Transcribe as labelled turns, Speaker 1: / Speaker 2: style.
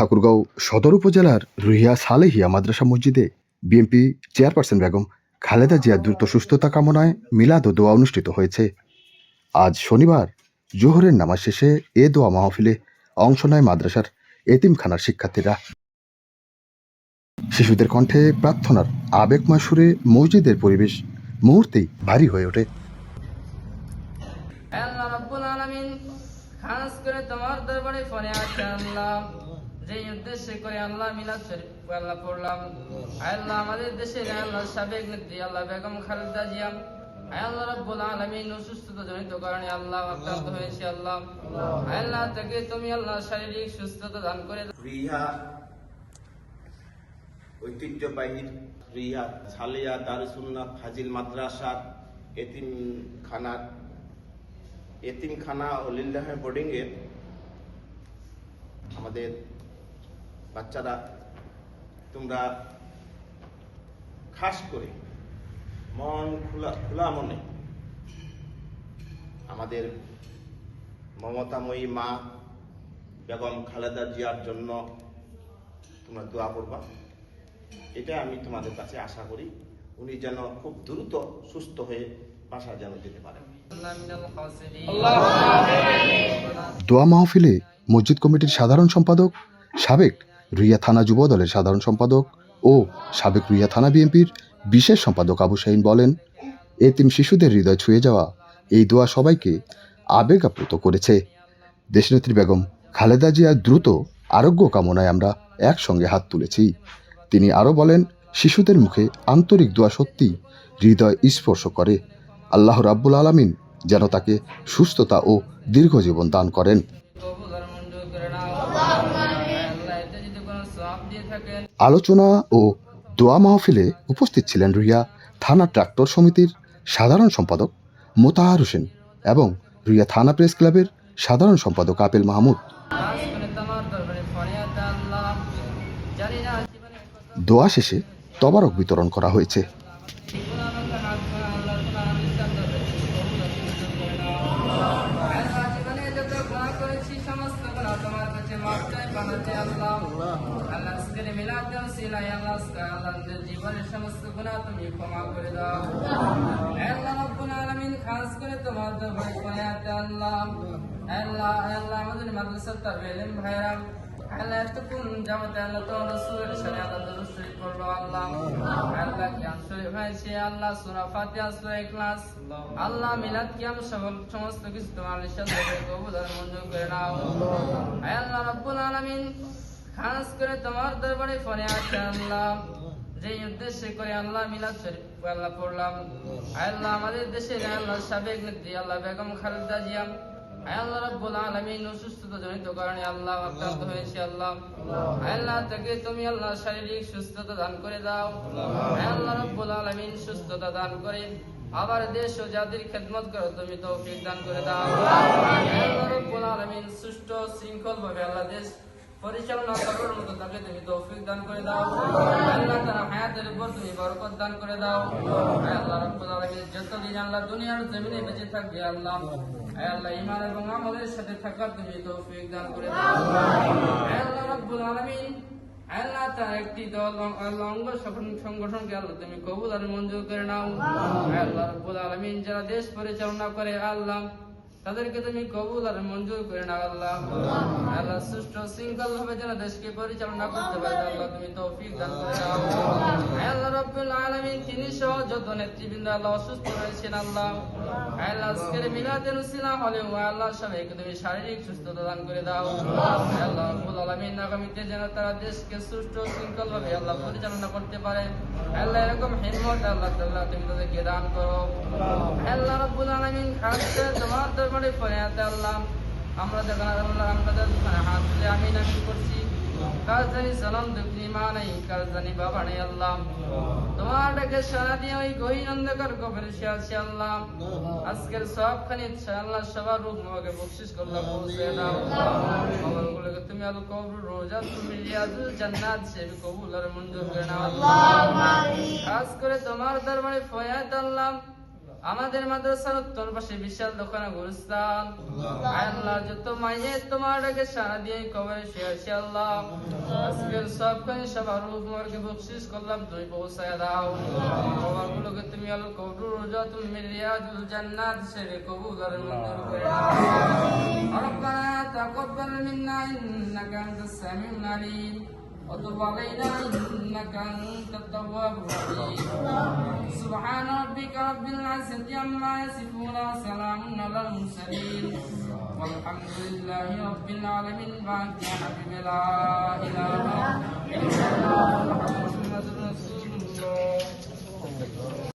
Speaker 1: ঠাকুরগাঁও সদর উপজেলার রুহিয়া সালেহিয়া মাদ্রাসা মসজিদে বিএনপি চেয়ারপারসন বেগম খালেদা জিয়ার দ্রুত সুস্থতা কামনায় মিলাদ ও দোয়া অনুষ্ঠিত হয়েছে। আজ শনিবার জোহরের নামাজ শেষে এ দোয়া মাহফিলে অংশ নেয় মাদ্রাসার এতিমখানার শিক্ষার্থীরা। শিশুদের কণ্ঠে প্রার্থনার আবেগময় সুরে মসজিদের পরিবেশ মুহূর্তেই ভারী হয়ে ওঠে।
Speaker 2: খাস করে তোমার দরবারে যে উদ্দেশ্যে করে আল্লাহ মিলাদ শরীফ আল্লাহ পড়লাম। আল্লাহ, আমাদের দেশের আল্লাহ, সাবেক নেত্রী আল্লাহ বেগম খালেদা জিয়া। আল্লাহ রাব্বুল আলামিন অসুস্থতা জনিত কারণে আল্লাহ আক্রান্ত হয়েছে আল্লাহ। আল্লাহ, তাকে তুমি আল্লাহ শারীরিক সুস্থতা দান করে।
Speaker 3: রিহা ঐতিহ্যবাহী রিহা ছালিয়া দারুসুন্নাহ ফাজিল মাদ্রাসা এতিমখানার এতিমখানা ও লিল্লাহ বোর্ডিংয়ে আমাদের বাচ্চারা, তোমরা খাস করে মন খোলা খোলা মনে আমাদের মমতাময়ী মা বেগম খালেদা জিয়ার জন্য তোমরা দোয়া করবা এটা আমি তোমাদের কাছে আশা করি, উনি যেন খুব দ্রুত সুস্থ হয়ে বাসা যেন যেতে পারেন।
Speaker 1: দোয়া মাহফিলে মসজিদ কমিটির সাধারণ সম্পাদক সাবেক রুইয়া থানা যুব দলের সাধারণ সম্পাদক ও সাবেক রুইয়া থানা বিএনপির বিশেষ সম্পাদক আবু শাহিন বলেন, এতিম শিশুদের হৃদয় ছুঁয়ে যাওয়া এই দোয়া সবাইকে আবেগ আপ্লুত করেছে। দেশনেত্রী বেগম খালেদা জিয়ার দ্রুত আরোগ্য কামনায় আমরা একসঙ্গে হাত তুলেছি। তিনি আরও বলেন, শিশুদের মুখে আন্তরিক দোয়া সত্যি হৃদয় স্পর্শ করে। আল্লাহ রাব্বুল আলামিন যেন তাকে সুস্থতা ও দীর্ঘ জীবন দান করেন। আলোচনা ও দোয়া মাহফিলে উপস্থিত ছিলেন রুইয়া থানা ট্রাক্টর সমিতির সাধারণ সম্পাদক মোতাহার হোসেন এবং রুইয়া থানা প্রেস ক্লাবের সাধারণ সম্পাদক আপেল মাহমুদ। দোয়া শেষে তবারক বিতরণ করা হয়েছে।
Speaker 2: আল্লাহ। আল্লাহ আজকে জীবনের সমস্ত গুনাহ তুমি ক্ষমা করে দাও। আল্লাহ রব্বুল আলামিন খাস করে তোমার দরবারে ফরিয়াদ আল্লাহ আল্লাহ আল্লাহ আমাদের মাদ্রাসার তার ভাইরা আল্লাহ এতক্ষণ জামাতে আল্লাহ তো রসুলের সাথে আল্লাহ তো রসুল করল আল্লাহ আল্লাহ কি আনসরে হয়েছে? আল্লাহ সুরা ফাতিহা সুরা ইখলাস আল্লাহ মিলাদ কিয়াম সকল সমস্ত কিছু তোমার কবুল আর মঞ্জুর করে নাও। আল্লাহ রাব্বুল আলামিন খাস করে তোমার দরবারে ফোনে আল্লাহ। যে উদ্দেশ্যে করে আল্লাহ মিলাদ শরীফ আল্লাহ পড়লাম। আল্লাহ আমাদের দেশের আল্লাহ সাবেক নেত্রী আল্লাহ বেগম খালেদা আল্লাহ রাব্বুল আলামিন অসুস্থতা জনিত কারণে আল্লাহ আক্রান্ত হয়েছে আল্লাহ। আল্লাহ তাকে তুমি আল্লাহ শারীরিক সুস্থতা দান করে দাও। আল্লাহ রাব্বুল আলামিন সুস্থতা দান করে আবার দেশ ও জাতির খেদমত করো, তুমি তৌফিক দান করে দাও। আল্লাহ রাব্বুল আলামিন সুষ্ঠু শৃঙ্খল ভাবে আল্লাহ দেশ পরিচালনা তুমি দান করে দাও। তুমি দান করে দাও। দুনিয়ার বেঁচে থাকবে আমলের সাথে তুমি দান করে দাও। একটি দল অঙ্গ সংগঠন- সংগঠনকে আল্লাহ তুমি কবুল আর মঞ্জুর করে নাও। আল্লাহ রাব্বুল আলামিন, যারা দেশ পরিচালনা করে, আল্লাহ তাদেরকে তুমি কবুল আর মঞ্জুর করে নাও, আল্লাহ। আল্লাহ সুষ্ঠ শৃঙ্খল ভাবে যেন দেশকে পরিচালনা করতে পারে, আল্লাহ তুমি তৌফিক দান করে দাও আল্লাহ রাব্বুল আলামিন, তিনি সহ যত নেতৃবৃন্দ আল্লাহ অসুস্থ আল্লাহ। আল্লাহ, আজকের মিলাদের উসিলা হলেও আল্লাহ, সবাইকে তুমি শারীরিক সুস্থতা দান করে দাও। আল্লাহ রাব্বুল আলামিন, আগামীতে যেন তারা দেশকে সুষ্ঠ শৃঙ্খল ভাবে আল্লাহ পরিচালনা করতে পারে। আল্লাহ, এরকম হিম্মত আল্লাহ তুমি তাদেরকে দান করো। আল্লাহ, রাব্বুল তোমার দরবারে ফরিয়াদ আমরা যখন আল্লাহ আমরা হাত তুলে আমিন আমিন করছি। কাল জানি সালাম দুঃখী মা নেই কাল জানি বাবা নেই আল্লাহ। তোমার ডাকে সারা দিয়ে ওই গহীন অন্ধকার কবরে সে আছে আল্লাহ। আজকের সব খানি সবার রূপ বকশিস করলাম পৌঁছে দাও কবরগুলোকে তুমি আলো কবর রোজা তুমি রিয়াজুল জান্নাত সে কবুল আর মঞ্জুর করে নাও। খাস করে তোমার দরবারে ফয়াত আল্লাহ। আমাদের মাদ্রাসার উত্তর পাশে বিশাল দোকানে গুরুস্থান আয় আল্লাহ যত মাইয়ে তোমার ডাকে সারা দিয়ে কবরে শুয়ে আছে আল্লাহ আজকের সব কাজ সবার উপরকে বকশিস করলাম তুই পৌঁছায় দাও কবরগুলোকে তুমি আল কবরুর রোজা তুমি রিয়াজুল জান্নাত সেরে কবুল আর মঞ্জুর করে নাও ربنا تقبل منا انك انت السميع العليم وتب علينا إنك أنت التواب الرحيم. سبحان ربك رب العزة عما يصفون وسلام على المرسلين. والحمد لله رب العالمين. بعد يا حبيبي لا إله إلا الله. محمد رسول الله.